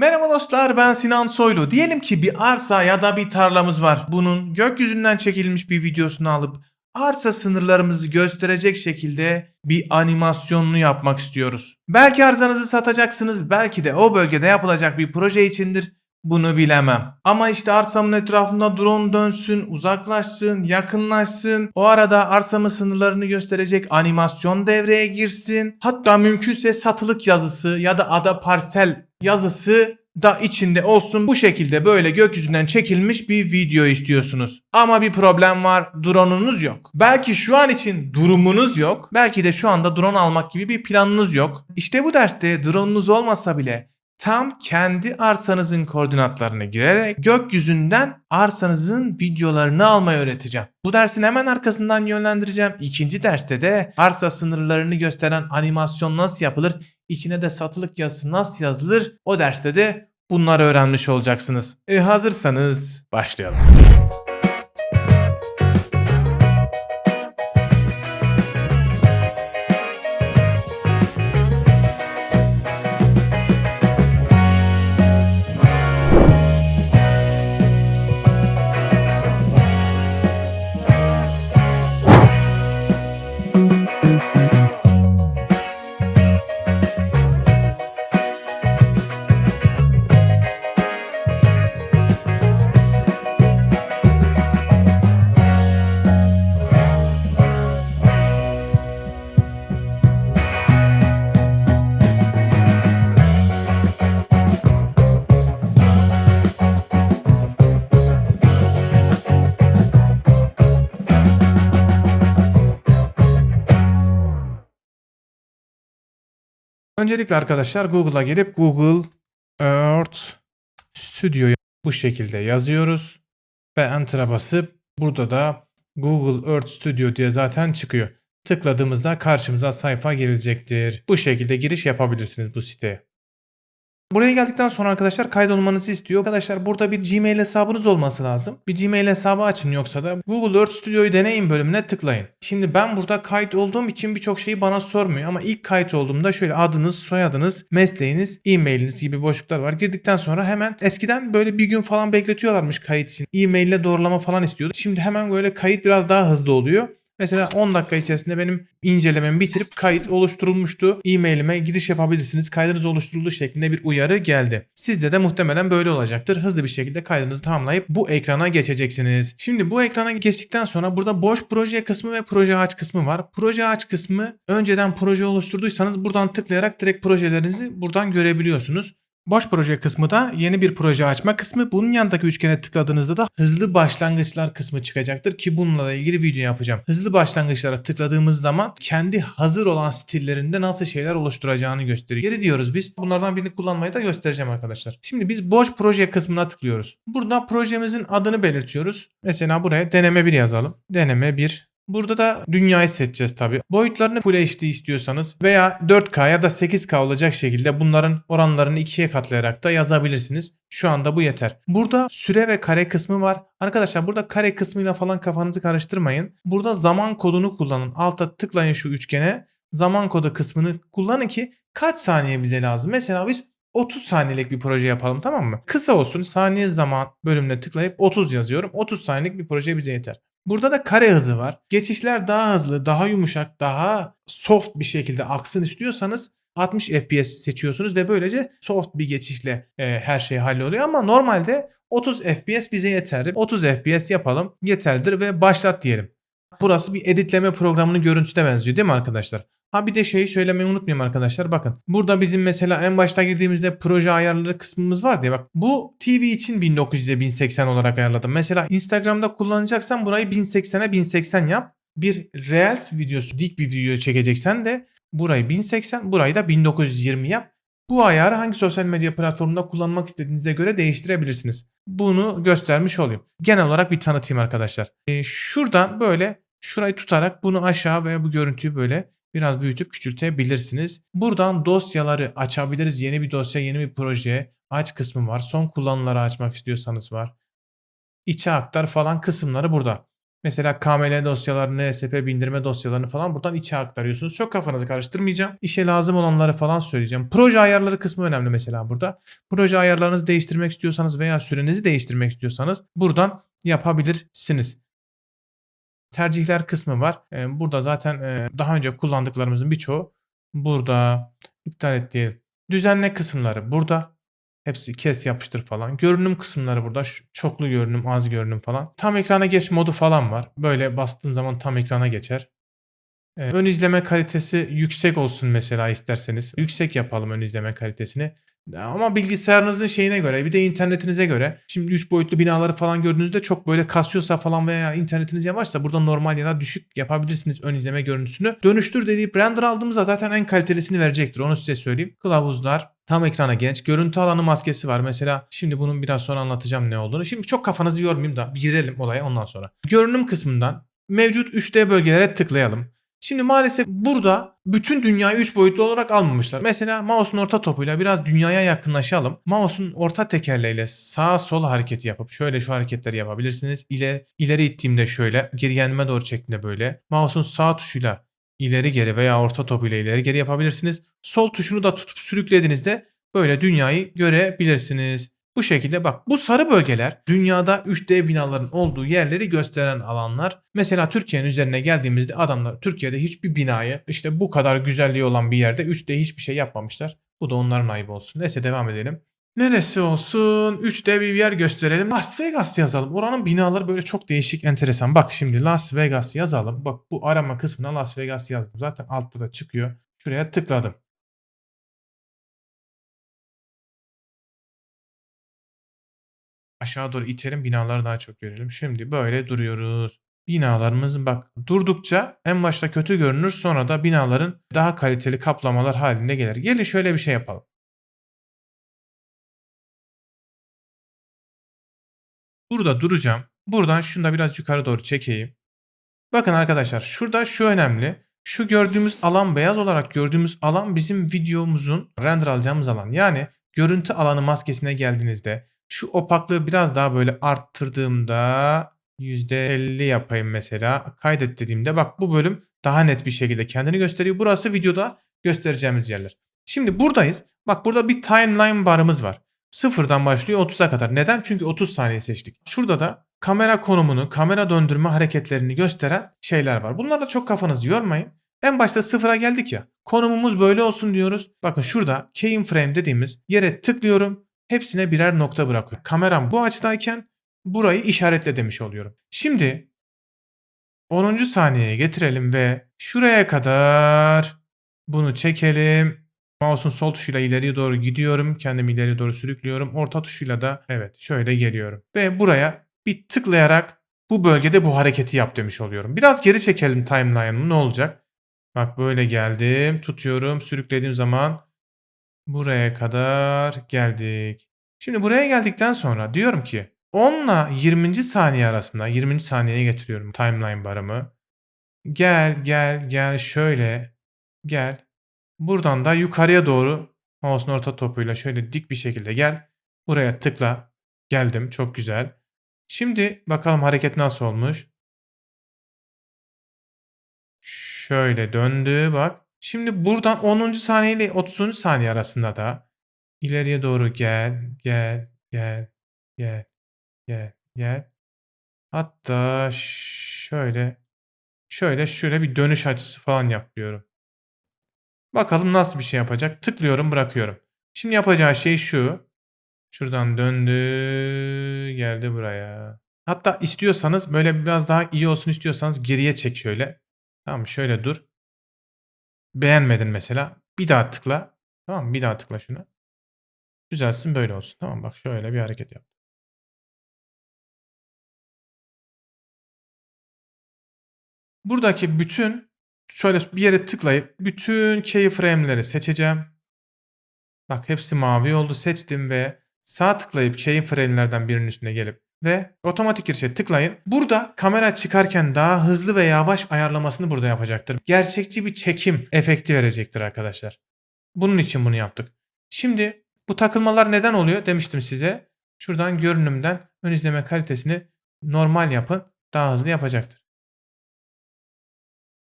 Merhaba dostlar ben Sinan Soylu. Diyelim ki bir arsa ya da bir tarlamız var. Bunun gökyüzünden çekilmiş bir videosunu alıp arsa sınırlarımızı gösterecek şekilde bir animasyonunu yapmak istiyoruz. Belki arsanızı satacaksınız, belki de o bölgede yapılacak bir proje içindir. Bunu bilemem. Ama işte arsamın etrafında drone dönsün, uzaklaşsın, yakınlaşsın. O arada arsamın sınırlarını gösterecek animasyon devreye girsin. Hatta mümkünse satılık yazısı ya da ada parsel yazısı da içinde olsun. Bu şekilde böyle gökyüzünden çekilmiş bir video istiyorsunuz. Ama bir problem var. Drone'unuz yok. Belki şu an için durumunuz yok. Belki de şu anda drone almak gibi bir planınız yok. İşte bu derste drone'unuz olmasa bile tam kendi arsanızın koordinatlarına girerek gökyüzünden arsanızın videolarını almayı öğreteceğim. Bu dersin hemen arkasından yönlendireceğim. İkinci derste de arsa sınırlarını gösteren animasyon nasıl yapılır, içine de satılık yazısı nasıl yazılır o derste de bunları öğrenmiş olacaksınız. E hazırsanız başlayalım. Öncelikle arkadaşlar Google'a gelip Google Earth Studio'yu bu şekilde yazıyoruz ve Enter'a basıp burada da Google Earth Studio diye zaten çıkıyor. Tıkladığımızda karşımıza sayfa gelecektir. Bu şekilde giriş yapabilirsiniz bu siteye. Buraya geldikten sonra arkadaşlar kaydolmanızı istiyor. Arkadaşlar burada bir Gmail hesabınız olması lazım. Bir Gmail hesabı açın yoksa da Google Earth Studio'yu deneyin bölümüne tıklayın. Şimdi ben burada kayıt olduğum için birçok şeyi bana sormuyor ama ilk kayıt olduğumda şöyle adınız, soyadınız, mesleğiniz, e-mailiniz gibi boşluklar var. Girdikten sonra hemen eskiden böyle bir gün falan bekletiyorlarmış kayıt için. E-mail ile doğrulama falan istiyordu. Şimdi hemen böyle kayıt biraz daha hızlı oluyor. Mesela 10 dakika içerisinde benim incelememi bitirip kayıt oluşturulmuştu. E-mailime giriş yapabilirsiniz. Kaydınız oluşturuldu şeklinde bir uyarı geldi. Sizde de muhtemelen böyle olacaktır. Hızlı bir şekilde kaydınızı tamamlayıp bu ekrana geçeceksiniz. Şimdi bu ekrana geçtikten sonra burada boş proje kısmı ve proje aç kısmı var. Proje aç kısmı önceden proje oluşturduysanız buradan tıklayarak direkt projelerinizi buradan görebiliyorsunuz. Boş proje kısmı da yeni bir proje açma kısmı. Bunun yanındaki üçgene tıkladığınızda da hızlı başlangıçlar kısmı çıkacaktır ki bununla ilgili video yapacağım. Hızlı başlangıçlara tıkladığımız zaman kendi hazır olan stillerinde nasıl şeyler oluşturacağını gösteriyor. Geri diyoruz biz. Bunlardan birini kullanmayı da göstereceğim arkadaşlar. Şimdi biz boş proje kısmına tıklıyoruz. Burada projemizin adını belirtiyoruz. Mesela buraya deneme 1 yazalım. Deneme 1 Burada da dünyayı seçeceğiz tabi. Boyutlarını Full HD istiyorsanız veya 4K ya da 8K olacak şekilde bunların oranlarını ikiye katlayarak da yazabilirsiniz. Şu anda bu yeter. Burada süre ve kare kısmı var. Arkadaşlar burada kare kısmıyla falan kafanızı karıştırmayın. Burada zaman kodunu kullanın. Alta tıklayın şu üçgene. Zaman kodu kısmını kullanın ki kaç saniye bize lazım. Mesela biz 30 saniyelik bir proje yapalım tamam mı? Kısa olsun saniye zaman bölümüne tıklayıp 30 yazıyorum. 30 saniyelik bir proje bize yeter. Burada da kare hızı var. Geçişler daha hızlı, daha yumuşak, daha soft bir şekilde aksın istiyorsanız 60 FPS seçiyorsunuz ve böylece soft bir geçişle e, her şey halloluyor ama normalde 30 FPS bize yeterli. 30 FPS yapalım yeterlidir ve başlat diyelim. Burası bir editleme programının görüntüsüne benziyor değil mi arkadaşlar? Ha bir de şeyi söylemeyi unutmayayım arkadaşlar bakın. Burada bizim mesela en başta girdiğimizde proje ayarları kısmımız var diye bak. Bu TV için 1900'e 1080 olarak ayarladım. Mesela Instagram'da kullanacaksan burayı 1080'e 1080 yap. Bir Reels videosu dik bir video çekeceksen de burayı 1080 burayı da 1920 yap. Bu ayarı hangi sosyal medya platformunda kullanmak istediğinize göre değiştirebilirsiniz. Bunu göstermiş olayım. Genel olarak bir tanıtayım arkadaşlar. Ee, şuradan böyle şurayı tutarak bunu aşağı veya bu görüntüyü böyle biraz büyütüp küçültebilirsiniz. Buradan dosyaları açabiliriz. Yeni bir dosya, yeni bir proje aç kısmı var. Son kullanımları açmak istiyorsanız var. İçe aktar falan kısımları burada. Mesela KML dosyalarını, NSP bindirme dosyalarını falan buradan içe aktarıyorsunuz. Çok kafanızı karıştırmayacağım. İşe lazım olanları falan söyleyeceğim. Proje ayarları kısmı önemli mesela burada. Proje ayarlarınızı değiştirmek istiyorsanız veya sürenizi değiştirmek istiyorsanız buradan yapabilirsiniz. Tercihler kısmı var. Ee, Burada zaten e, daha önce kullandıklarımızın birçoğu burada iptal et diyelim. Düzenle kısımları burada. Hepsi kes yapıştır falan. Görünüm kısımları burada. Çoklu görünüm, az görünüm falan. Tam ekrana geç modu falan var. Böyle bastığın zaman tam ekrana geçer. Ee, ön izleme kalitesi yüksek olsun mesela isterseniz. Yüksek yapalım ön izleme kalitesini. Ama bilgisayarınızın şeyine göre bir de internetinize göre. Şimdi 3 boyutlu binaları falan gördüğünüzde çok böyle kasıyorsa falan veya internetiniz yavaşsa burada normal ya da düşük yapabilirsiniz ön izleme görüntüsünü. Dönüştür dediği render aldığımızda zaten en kalitelisini verecektir onu size söyleyeyim. Kılavuzlar, tam ekrana genç, görüntü alanı maskesi var. Mesela şimdi bunun biraz sonra anlatacağım ne olduğunu. Şimdi çok kafanızı yormayayım da bir girelim olaya ondan sonra. Görünüm kısmından mevcut 3D bölgelere tıklayalım. Şimdi maalesef burada bütün dünyayı 3 boyutlu olarak almamışlar. Mesela mouse'un orta topuyla biraz dünyaya yakınlaşalım. Mouse'un orta tekerleğiyle sağa sola hareketi yapıp şöyle şu hareketleri yapabilirsiniz. İle, ileri ittiğimde şöyle, geri gelme doğru çektiğimde böyle. Mouse'un sağ tuşuyla ileri geri veya orta topuyla ileri geri yapabilirsiniz. Sol tuşunu da tutup sürüklediğinizde böyle dünyayı görebilirsiniz. Bu şekilde bak bu sarı bölgeler dünyada 3D binaların olduğu yerleri gösteren alanlar. Mesela Türkiye'nin üzerine geldiğimizde adamlar Türkiye'de hiçbir binayı işte bu kadar güzelliği olan bir yerde 3D hiçbir şey yapmamışlar. Bu da onların ayıbı olsun. Neyse devam edelim. Neresi olsun? 3D bir yer gösterelim. Las Vegas yazalım. Oranın binaları böyle çok değişik, enteresan. Bak şimdi Las Vegas yazalım. Bak bu arama kısmına Las Vegas yazdım. Zaten altta da çıkıyor. Şuraya tıkladım. Aşağı doğru itelim binaları daha çok görelim. Şimdi böyle duruyoruz. Binalarımız bak durdukça en başta kötü görünür sonra da binaların daha kaliteli kaplamalar halinde gelir. Gelin şöyle bir şey yapalım. Burada duracağım. Buradan şunu da biraz yukarı doğru çekeyim. Bakın arkadaşlar şurada şu önemli. Şu gördüğümüz alan beyaz olarak gördüğümüz alan bizim videomuzun render alacağımız alan. Yani görüntü alanı maskesine geldiğinizde şu opaklığı biraz daha böyle arttırdığımda %50 yapayım mesela. Kaydet dediğimde bak bu bölüm daha net bir şekilde kendini gösteriyor. Burası videoda göstereceğimiz yerler. Şimdi buradayız. Bak burada bir timeline barımız var. Sıfırdan başlıyor 30'a kadar. Neden? Çünkü 30 saniye seçtik. Şurada da kamera konumunu, kamera döndürme hareketlerini gösteren şeyler var. Bunlarla çok kafanızı yormayın. En başta sıfıra geldik ya. Konumumuz böyle olsun diyoruz. Bakın şurada keyframe dediğimiz yere tıklıyorum. Hepsine birer nokta bırakıyor. Kameram bu açıdayken burayı işaretle demiş oluyorum. Şimdi 10. saniyeye getirelim ve şuraya kadar bunu çekelim. Mouse'un sol tuşuyla ileriye doğru gidiyorum. Kendimi ileriye doğru sürüklüyorum. Orta tuşuyla da evet şöyle geliyorum. Ve buraya bir tıklayarak bu bölgede bu hareketi yap demiş oluyorum. Biraz geri çekelim timeline'ı ne olacak? Bak böyle geldim. Tutuyorum. Sürüklediğim zaman buraya kadar geldik. Şimdi buraya geldikten sonra diyorum ki 10 ile 20. saniye arasında 20. saniyeye getiriyorum timeline barımı. Gel gel gel şöyle gel. Buradan da yukarıya doğru mouse'un orta topuyla şöyle dik bir şekilde gel. Buraya tıkla. Geldim. Çok güzel. Şimdi bakalım hareket nasıl olmuş. Şöyle döndü bak. Şimdi buradan 10. saniye ile 30. saniye arasında da ileriye doğru gel, gel, gel, gel, gel, gel. Hatta şöyle şöyle şöyle bir dönüş açısı falan yapıyorum. Bakalım nasıl bir şey yapacak. Tıklıyorum bırakıyorum. Şimdi yapacağı şey şu. Şuradan döndü geldi buraya. Hatta istiyorsanız böyle biraz daha iyi olsun istiyorsanız geriye çek şöyle. Tamam şöyle dur. Beğenmedin mesela. Bir daha tıkla. Tamam bir daha tıkla şuna. Düzelsin böyle olsun. Tamam bak şöyle bir hareket yap. Buradaki bütün şöyle bir yere tıklayıp bütün keyframe'leri seçeceğim. Bak hepsi mavi oldu seçtim ve sağ tıklayıp keyframe'lerden birinin üstüne gelip ve otomatik girişe tıklayın. Burada kamera çıkarken daha hızlı ve yavaş ayarlamasını burada yapacaktır. Gerçekçi bir çekim efekti verecektir arkadaşlar. Bunun için bunu yaptık. Şimdi bu takılmalar neden oluyor demiştim size. Şuradan görünümden ön izleme kalitesini normal yapın. daha hızlı yapacaktır.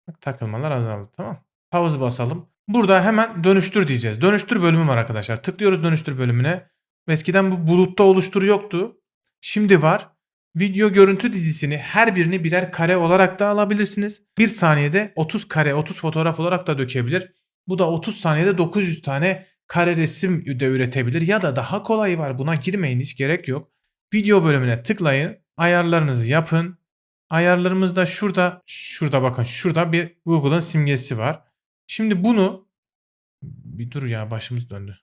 Bak takılmalar azaldı tamam. Pause basalım. Burada hemen dönüştür diyeceğiz. Dönüştür bölümü var arkadaşlar. Tıklıyoruz dönüştür bölümüne. Eskiden bu bulutta oluştur yoktu. Şimdi var. Video görüntü dizisini her birini birer kare olarak da alabilirsiniz. Bir saniyede 30 kare 30 fotoğraf olarak da dökebilir. Bu da 30 saniyede 900 tane kare resim de üretebilir. Ya da daha kolayı var buna girmeyin hiç gerek yok. Video bölümüne tıklayın. Ayarlarınızı yapın. Ayarlarımızda şurada şurada bakın şurada bir Google'ın simgesi var. Şimdi bunu bir dur ya başımız döndü.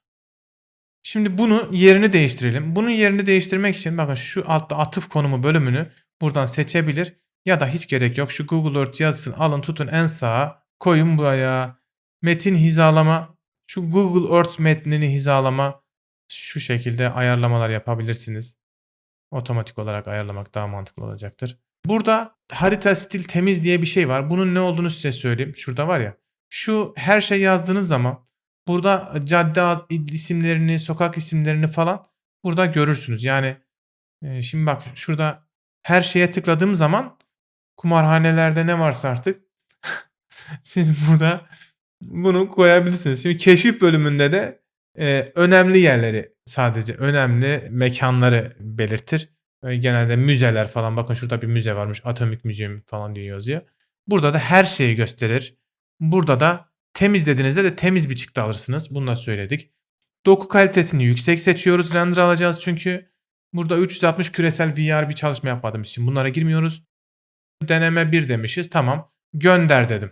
Şimdi bunu yerini değiştirelim. Bunun yerini değiştirmek için bakın şu altta atıf konumu bölümünü buradan seçebilir. Ya da hiç gerek yok. Şu Google Earth yazısını alın tutun en sağa koyun buraya. Metin hizalama. Şu Google Earth metnini hizalama. Şu şekilde ayarlamalar yapabilirsiniz. Otomatik olarak ayarlamak daha mantıklı olacaktır. Burada harita stil temiz diye bir şey var. Bunun ne olduğunu size söyleyeyim. Şurada var ya. Şu her şey yazdığınız zaman burada cadde ad- isimlerini, sokak isimlerini falan burada görürsünüz. Yani e, şimdi bak şurada her şeye tıkladığım zaman kumarhanelerde ne varsa artık siz burada bunu koyabilirsiniz. Şimdi keşif bölümünde de e, önemli yerleri sadece önemli mekanları belirtir. E, genelde müzeler falan bakın şurada bir müze varmış Atomik Müziğim falan diye yazıyor. Burada da her şeyi gösterir. Burada da temiz dediğinizde de temiz bir çıktı alırsınız. Bunu da söyledik. Doku kalitesini yüksek seçiyoruz. Render alacağız çünkü burada 360 küresel VR bir çalışma yapmadığımız için bunlara girmiyoruz. Deneme 1 demişiz. Tamam. Gönder dedim.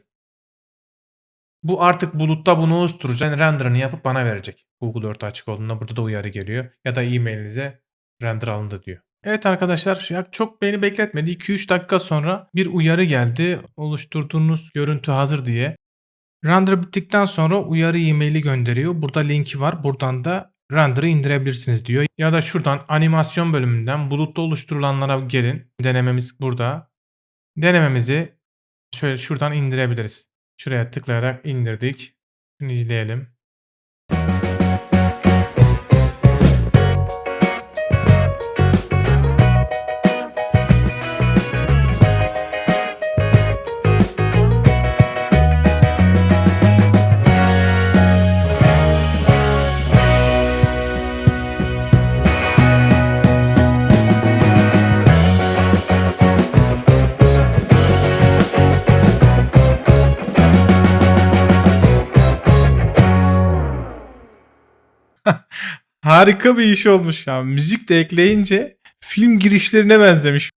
Bu artık bulutta bunu oluşturacak. Yani render'ını yapıp bana verecek. Google Earth açık olduğunda burada da uyarı geliyor. Ya da e-mailinize render alındı diyor. Evet arkadaşlar ya çok beni bekletmedi. 2-3 dakika sonra bir uyarı geldi. Oluşturduğunuz görüntü hazır diye. Render bittikten sonra uyarı e-maili gönderiyor. Burada linki var. Buradan da render'ı indirebilirsiniz diyor. Ya da şuradan animasyon bölümünden bulutta oluşturulanlara gelin. Denememiz burada. Denememizi şöyle şuradan indirebiliriz. Şuraya tıklayarak indirdik. Şimdi izleyelim. Harika bir iş olmuş ya. Müzik de ekleyince film girişlerine benzemiş.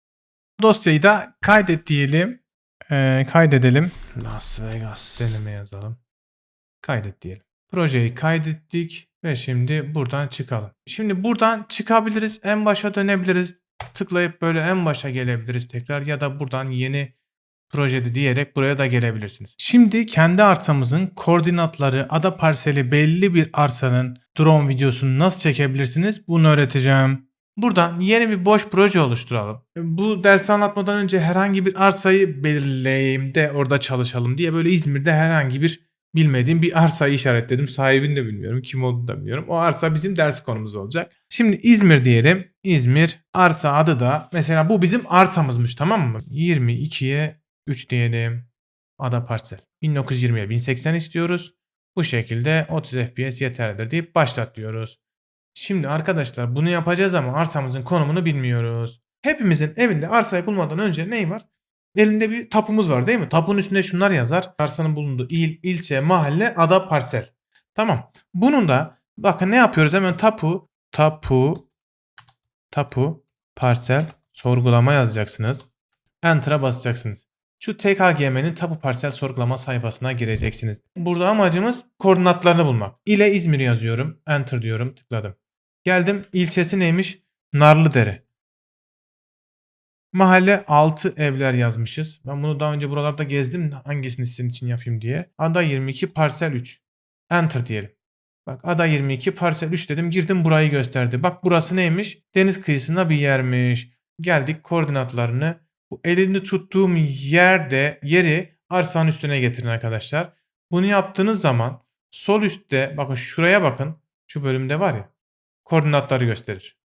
Dosyayı da kaydet diyelim. Ee, kaydedelim. Las Vegas. Deneme yazalım. Kaydet diyelim. Projeyi kaydettik ve şimdi buradan çıkalım. Şimdi buradan çıkabiliriz. En başa dönebiliriz. Tıklayıp böyle en başa gelebiliriz tekrar ya da buradan yeni projede diyerek buraya da gelebilirsiniz. Şimdi kendi arsamızın koordinatları, ada parseli belli bir arsanın drone videosunu nasıl çekebilirsiniz bunu öğreteceğim. Buradan yeni bir boş proje oluşturalım. Bu dersi anlatmadan önce herhangi bir arsayı belirleyeyim de orada çalışalım diye böyle İzmir'de herhangi bir bilmediğim bir arsayı işaretledim. Sahibini de bilmiyorum, kim olduğunu da bilmiyorum. O arsa bizim ders konumuz olacak. Şimdi İzmir diyelim. İzmir arsa adı da mesela bu bizim arsamızmış tamam mı? 22'ye 3 diyelim. Ada parsel. 1920'ye 1080 istiyoruz. Bu şekilde 30 FPS yeterlidir deyip başlat diyoruz. Şimdi arkadaşlar bunu yapacağız ama arsamızın konumunu bilmiyoruz. Hepimizin evinde arsayı bulmadan önce ney var? Elinde bir tapumuz var değil mi? Tapunun üstünde şunlar yazar. Arsanın bulunduğu il, ilçe, mahalle, ada, parsel. Tamam. Bunun da bakın ne yapıyoruz? Hemen tapu, tapu, tapu, parsel, sorgulama yazacaksınız. Enter'a basacaksınız. Şu TKGM'nin tapu parsel sorgulama sayfasına gireceksiniz. Burada amacımız koordinatlarını bulmak. İle İzmir yazıyorum. Enter diyorum. Tıkladım. Geldim. İlçesi neymiş? Narlıdere. Mahalle 6 evler yazmışız. Ben bunu daha önce buralarda gezdim. Hangisini sizin için yapayım diye. Ada 22 parsel 3. Enter diyelim. Bak ada 22 parsel 3 dedim. Girdim burayı gösterdi. Bak burası neymiş? Deniz kıyısında bir yermiş. Geldik koordinatlarını bu elini tuttuğum yerde yeri arsanın üstüne getirin arkadaşlar. Bunu yaptığınız zaman sol üstte bakın şuraya bakın. Şu bölümde var ya koordinatları gösterir.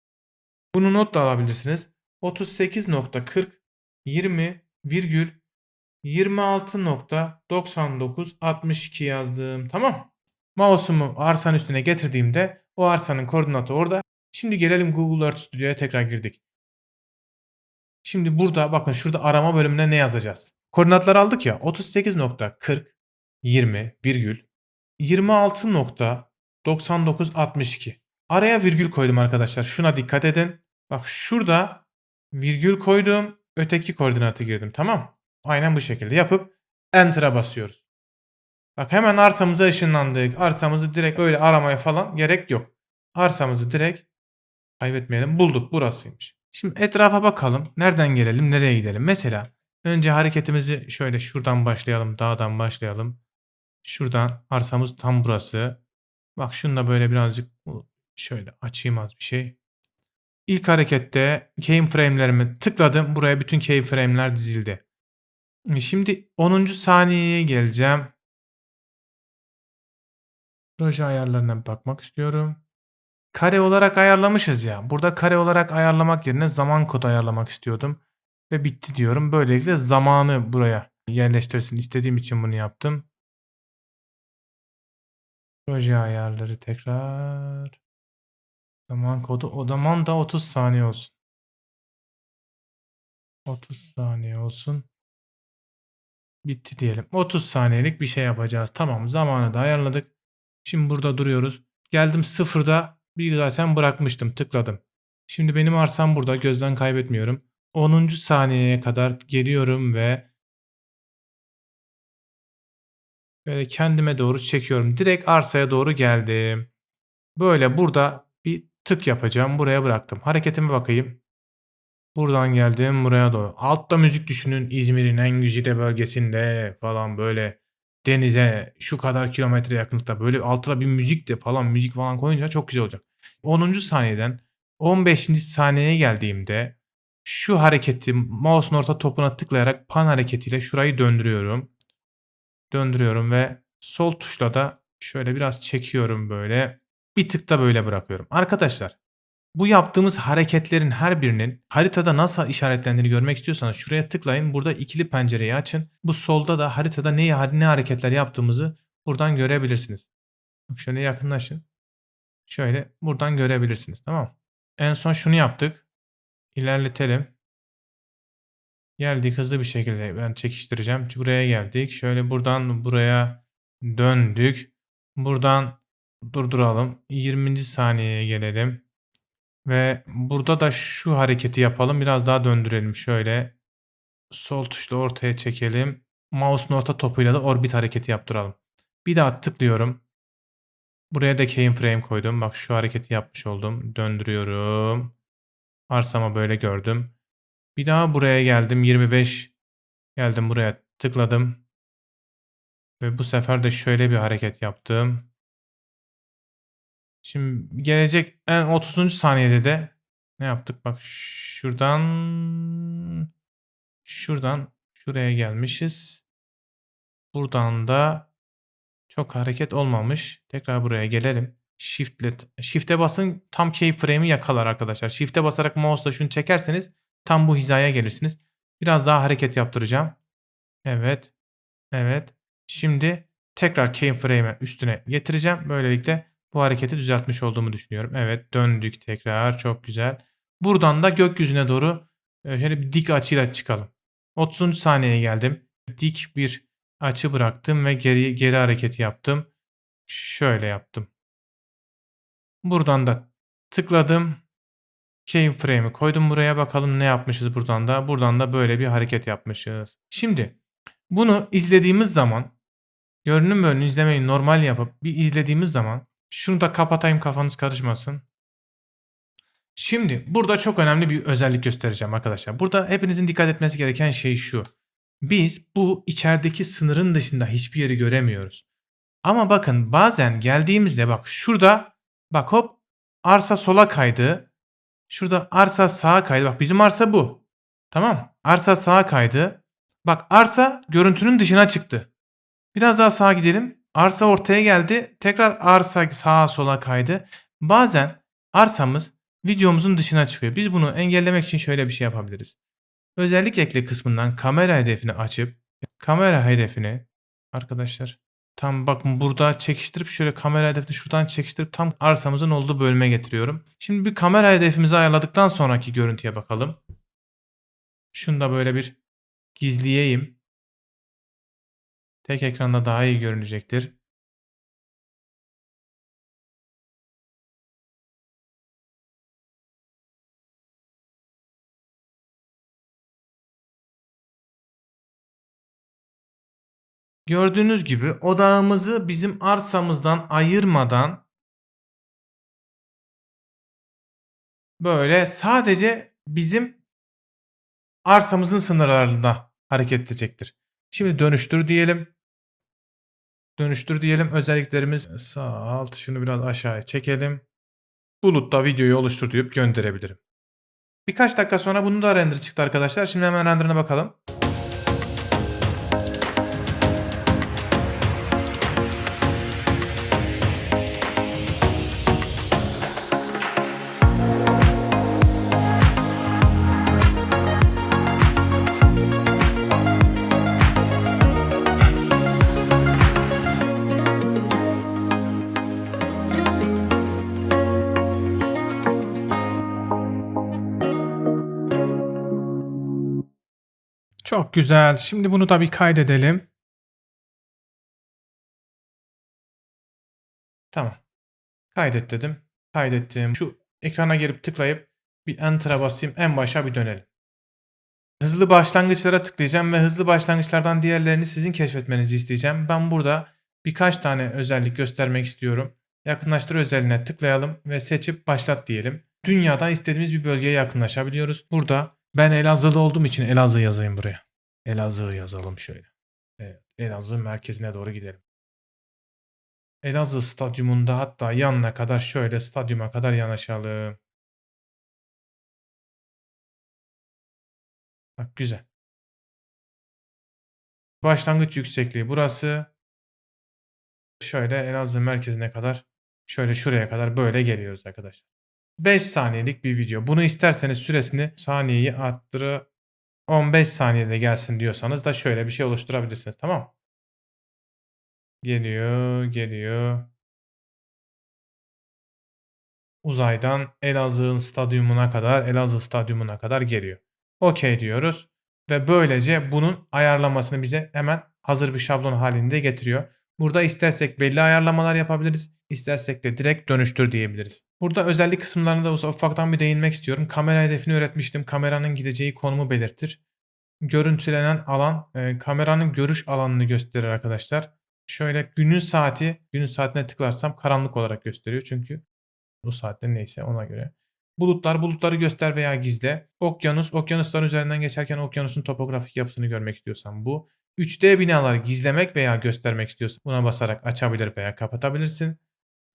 Bunu not da alabilirsiniz. 38.40 20 virgül 26.9962 yazdım. Tamam. Mouse'umu arsanın üstüne getirdiğimde o arsanın koordinatı orada. Şimdi gelelim Google Earth Studio'ya tekrar girdik. Şimdi burada bakın şurada arama bölümüne ne yazacağız? Koordinatları aldık ya 38.40 20 virgül 26.9962. Araya virgül koydum arkadaşlar. Şuna dikkat edin. Bak şurada virgül koydum. Öteki koordinatı girdim. Tamam. Aynen bu şekilde yapıp Enter'a basıyoruz. Bak hemen arsamıza ışınlandık. Arsamızı direkt öyle aramaya falan gerek yok. Arsamızı direkt kaybetmeyelim. Bulduk burasıymış. Şimdi etrafa bakalım. Nereden gelelim nereye gidelim. Mesela önce hareketimizi şöyle şuradan başlayalım. Dağdan başlayalım. Şuradan arsamız tam burası. Bak şunu da böyle birazcık şöyle açayım az bir şey. İlk harekette keyframe'lerimi tıkladım. Buraya bütün keyframe'ler dizildi. Şimdi 10. saniyeye geleceğim. Proje ayarlarına bakmak istiyorum. Kare olarak ayarlamışız ya. Burada kare olarak ayarlamak yerine zaman kodu ayarlamak istiyordum. Ve bitti diyorum. Böylelikle zamanı buraya yerleştirsin. istediğim için bunu yaptım. Proje ayarları tekrar. Zaman kodu o zaman da 30 saniye olsun. 30 saniye olsun. Bitti diyelim. 30 saniyelik bir şey yapacağız. Tamam zamanı da ayarladık. Şimdi burada duruyoruz. Geldim sıfırda bir zaten bırakmıştım tıkladım. Şimdi benim arsam burada gözden kaybetmiyorum. 10. saniyeye kadar geliyorum ve böyle kendime doğru çekiyorum. Direkt arsaya doğru geldim. Böyle burada bir tık yapacağım. Buraya bıraktım. Hareketime bakayım. Buradan geldim buraya doğru. Altta müzik düşünün İzmir'in en güzide bölgesinde falan böyle denize şu kadar kilometre yakınlıkta böyle altına bir müzik de falan müzik falan koyunca çok güzel olacak. 10. saniyeden 15. saniyeye geldiğimde şu hareketi mouse'un orta topuna tıklayarak pan hareketiyle şurayı döndürüyorum. Döndürüyorum ve sol tuşla da şöyle biraz çekiyorum böyle. Bir tık da böyle bırakıyorum. Arkadaşlar bu yaptığımız hareketlerin her birinin haritada nasıl işaretlendiğini görmek istiyorsanız şuraya tıklayın. Burada ikili pencereyi açın. Bu solda da haritada ne, ne hareketler yaptığımızı buradan görebilirsiniz. Şöyle yakınlaşın. Şöyle buradan görebilirsiniz. Tamam En son şunu yaptık. İlerletelim. Geldik hızlı bir şekilde ben çekiştireceğim. Buraya geldik. Şöyle buradan buraya döndük. Buradan durduralım. 20. saniyeye gelelim. Ve burada da şu hareketi yapalım. Biraz daha döndürelim şöyle. Sol tuşla ortaya çekelim. Mouse'un orta topuyla da orbit hareketi yaptıralım. Bir daha tıklıyorum. Buraya da keyframe koydum. Bak şu hareketi yapmış oldum. Döndürüyorum. Arsama böyle gördüm. Bir daha buraya geldim. 25 geldim buraya tıkladım. Ve bu sefer de şöyle bir hareket yaptım. Şimdi gelecek en 30. saniyede de ne yaptık? Bak şuradan şuradan şuraya gelmişiz. Buradan da çok hareket olmamış. Tekrar buraya gelelim. Shift'le Shift'e basın tam keyframe'i yakalar arkadaşlar. Shift'e basarak mouse'la şunu çekerseniz tam bu hizaya gelirsiniz. Biraz daha hareket yaptıracağım. Evet. Evet. Şimdi tekrar keyframe'i üstüne getireceğim. Böylelikle bu hareketi düzeltmiş olduğumu düşünüyorum. Evet döndük tekrar çok güzel. Buradan da gökyüzüne doğru e, şöyle bir dik açıyla çıkalım. 30. saniyeye geldim. Dik bir açı bıraktım ve geri, geri hareket yaptım. Şöyle yaptım. Buradan da tıkladım. Keyframe'i koydum buraya bakalım ne yapmışız buradan da. Buradan da böyle bir hareket yapmışız. Şimdi bunu izlediğimiz zaman görünüm bölümünü izlemeyi normal yapıp bir izlediğimiz zaman şunu da kapatayım kafanız karışmasın. Şimdi burada çok önemli bir özellik göstereceğim arkadaşlar. Burada hepinizin dikkat etmesi gereken şey şu. Biz bu içerideki sınırın dışında hiçbir yeri göremiyoruz. Ama bakın bazen geldiğimizde bak şurada bak hop arsa sola kaydı. Şurada arsa sağa kaydı. Bak bizim arsa bu. Tamam. Arsa sağa kaydı. Bak arsa görüntünün dışına çıktı. Biraz daha sağa gidelim. Arsa ortaya geldi. Tekrar arsa sağa sola kaydı. Bazen arsamız videomuzun dışına çıkıyor. Biz bunu engellemek için şöyle bir şey yapabiliriz. Özellik ekle kısmından kamera hedefini açıp kamera hedefini arkadaşlar tam bakın burada çekiştirip şöyle kamera hedefini şuradan çekiştirip tam arsamızın olduğu bölüme getiriyorum. Şimdi bir kamera hedefimizi ayarladıktan sonraki görüntüye bakalım. Şunu da böyle bir gizleyeyim. Tek ekranda daha iyi görünecektir. Gördüğünüz gibi odağımızı bizim arsamızdan ayırmadan böyle sadece bizim arsamızın sınırlarında hareket edecektir. Şimdi dönüştür diyelim. Dönüştür diyelim. Özelliklerimiz sağ alt şunu biraz aşağıya çekelim. Bulutta videoyu oluştur deyip gönderebilirim. Birkaç dakika sonra bunun da render çıktı arkadaşlar. Şimdi hemen renderine bakalım. Çok güzel. Şimdi bunu da bir kaydedelim. Tamam. Kaydet dedim. Kaydettim. Şu ekrana gelip tıklayıp bir enter'a basayım. En başa bir dönelim. Hızlı başlangıçlara tıklayacağım ve hızlı başlangıçlardan diğerlerini sizin keşfetmenizi isteyeceğim. Ben burada birkaç tane özellik göstermek istiyorum. Yakınlaştır özelliğine tıklayalım ve seçip başlat diyelim. Dünyada istediğimiz bir bölgeye yakınlaşabiliyoruz. Burada ben Elazığlı olduğum için Elazığ yazayım buraya. Elazığ yazalım şöyle. Evet, Elazığ merkezine doğru gidelim. Elazığ stadyumunda hatta yanına kadar şöyle stadyuma kadar yanaşalım. Bak güzel. Başlangıç yüksekliği burası. Şöyle Elazığ merkezine kadar şöyle şuraya kadar böyle geliyoruz arkadaşlar. 5 saniyelik bir video. Bunu isterseniz süresini saniyeyi arttırı 15 saniyede gelsin diyorsanız da şöyle bir şey oluşturabilirsiniz tamam? Geliyor, geliyor. Uzaydan Elazığ'ın stadyumuna kadar, Elazığ stadyumuna kadar geliyor. Okey diyoruz ve böylece bunun ayarlamasını bize hemen hazır bir şablon halinde getiriyor. Burada istersek belli ayarlamalar yapabiliriz. istersek de direkt dönüştür diyebiliriz. Burada özellik kısımlarına da ufaktan bir değinmek istiyorum. Kamera hedefini öğretmiştim. Kameranın gideceği konumu belirtir. Görüntülenen alan e, kameranın görüş alanını gösterir arkadaşlar. Şöyle günün saati, günün saatine tıklarsam karanlık olarak gösteriyor. Çünkü bu saatte neyse ona göre. Bulutlar, bulutları göster veya gizle. Okyanus, okyanusların üzerinden geçerken okyanusun topografik yapısını görmek istiyorsan bu. 3D binaları gizlemek veya göstermek istiyorsan buna basarak açabilir veya kapatabilirsin.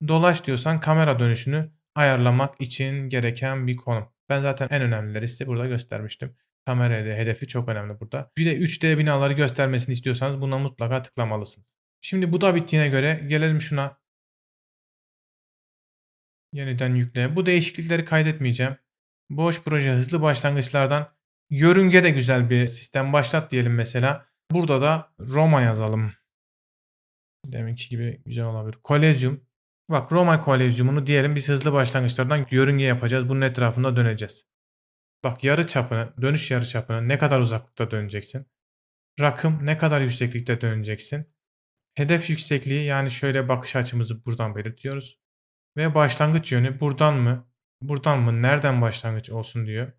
Dolaş diyorsan kamera dönüşünü ayarlamak için gereken bir konum. Ben zaten en önemlileri size burada göstermiştim. Kamera hedefi çok önemli burada. Bir de 3D binaları göstermesini istiyorsanız buna mutlaka tıklamalısınız. Şimdi bu da bittiğine göre gelelim şuna. Yeniden yükle. Bu değişiklikleri kaydetmeyeceğim. Boş proje hızlı başlangıçlardan yörünge de güzel bir sistem başlat diyelim mesela. Burada da Roma yazalım. Deminki gibi güzel olabilir. Kolezyum. Bak Roma kolezyumunu diyelim biz hızlı başlangıçlardan yörünge yapacağız. Bunun etrafında döneceğiz. Bak yarı çapını, dönüş yarı çapını ne kadar uzaklıkta döneceksin. Rakım ne kadar yükseklikte döneceksin. Hedef yüksekliği yani şöyle bakış açımızı buradan belirtiyoruz. Ve başlangıç yönü buradan mı? Buradan mı? Nereden başlangıç olsun diyor.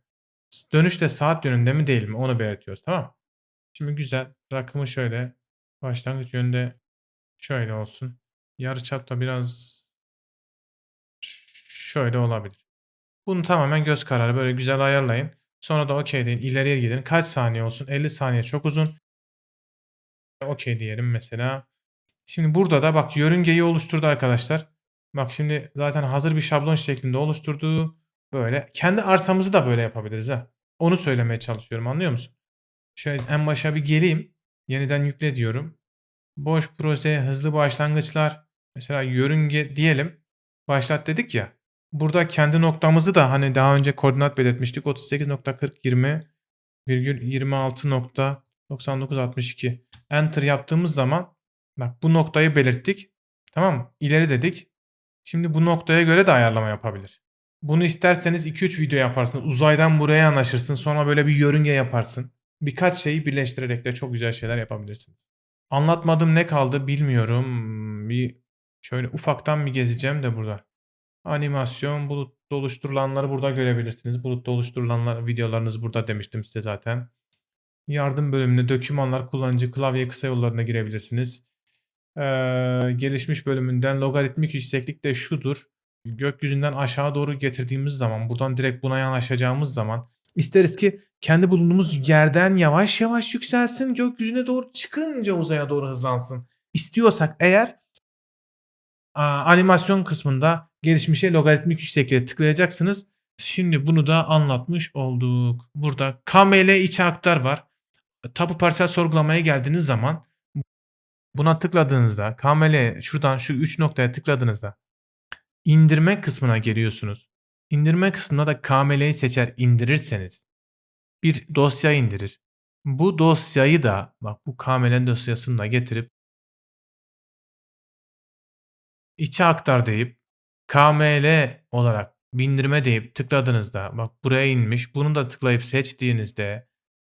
Dönüşte saat yönünde mi değil mi? Onu belirtiyoruz tamam Şimdi güzel. Rakımı şöyle. Başlangıç yönünde şöyle olsun. Yarı çapta biraz şöyle olabilir. Bunu tamamen göz kararı böyle güzel ayarlayın. Sonra da okey deyin. İleriye gidin. Kaç saniye olsun? 50 saniye çok uzun. Okey diyelim mesela. Şimdi burada da bak yörüngeyi oluşturdu arkadaşlar. Bak şimdi zaten hazır bir şablon şeklinde oluşturduğu böyle. Kendi arsamızı da böyle yapabiliriz ha. Onu söylemeye çalışıyorum anlıyor musun? Şöyle en başa bir geleyim. Yeniden yükle diyorum. Boş proje, hızlı başlangıçlar. Mesela yörünge diyelim. Başlat dedik ya. Burada kendi noktamızı da hani daha önce koordinat belirtmiştik. 38.40 20 virgül 26.9962 enter yaptığımız zaman bak bu noktayı belirttik. Tamam mı? İleri dedik. Şimdi bu noktaya göre de ayarlama yapabilir. Bunu isterseniz 2-3 video yaparsın. Uzaydan buraya yanaşırsın. Sonra böyle bir yörünge yaparsın. Birkaç şeyi birleştirerek de çok güzel şeyler yapabilirsiniz. Anlatmadığım ne kaldı bilmiyorum. Bir şöyle ufaktan bir gezeceğim de burada. Animasyon, bulutta oluşturulanları burada görebilirsiniz. Bulutta oluşturulanlar videolarınız burada demiştim size zaten. Yardım bölümünde dokümanlar, kullanıcı, klavye kısa yollarına girebilirsiniz. Ee, gelişmiş bölümünden logaritmik yükseklik de şudur. Gökyüzünden aşağı doğru getirdiğimiz zaman, buradan direkt buna yanaşacağımız zaman isteriz ki kendi bulunduğumuz yerden yavaş yavaş yükselsin, gökyüzüne doğru çıkınca uzaya doğru hızlansın. İstiyorsak eğer animasyon kısmında gelişmişe logaritmik yüksekliğe tıklayacaksınız. Şimdi bunu da anlatmış olduk. Burada KML içe aktar var. Tapu parsel sorgulamaya geldiğiniz zaman buna tıkladığınızda KML şuradan şu 3 noktaya tıkladığınızda indirme kısmına geliyorsunuz. İndirme kısmında da KML'yi seçer indirirseniz bir dosya indirir. Bu dosyayı da bak bu KML dosyasını da getirip içe aktar deyip KML olarak bindirme deyip tıkladığınızda bak buraya inmiş. Bunu da tıklayıp seçtiğinizde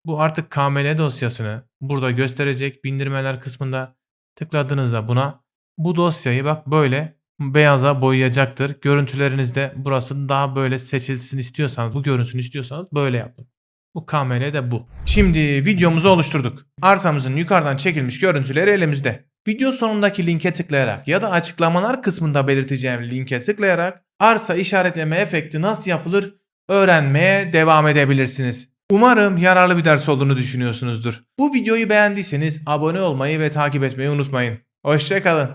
bu artık KML dosyasını burada gösterecek bindirmeler kısmında tıkladığınızda buna bu dosyayı bak böyle beyaza boyayacaktır. Görüntülerinizde burası daha böyle seçilsin istiyorsanız bu görünsün istiyorsanız böyle yapın. Bu KML de bu. Şimdi videomuzu oluşturduk. Arsamızın yukarıdan çekilmiş görüntüleri elimizde. Video sonundaki linke tıklayarak ya da açıklamalar kısmında belirteceğim linke tıklayarak arsa işaretleme efekti nasıl yapılır öğrenmeye devam edebilirsiniz. Umarım yararlı bir ders olduğunu düşünüyorsunuzdur. Bu videoyu beğendiyseniz abone olmayı ve takip etmeyi unutmayın. Hoşçakalın.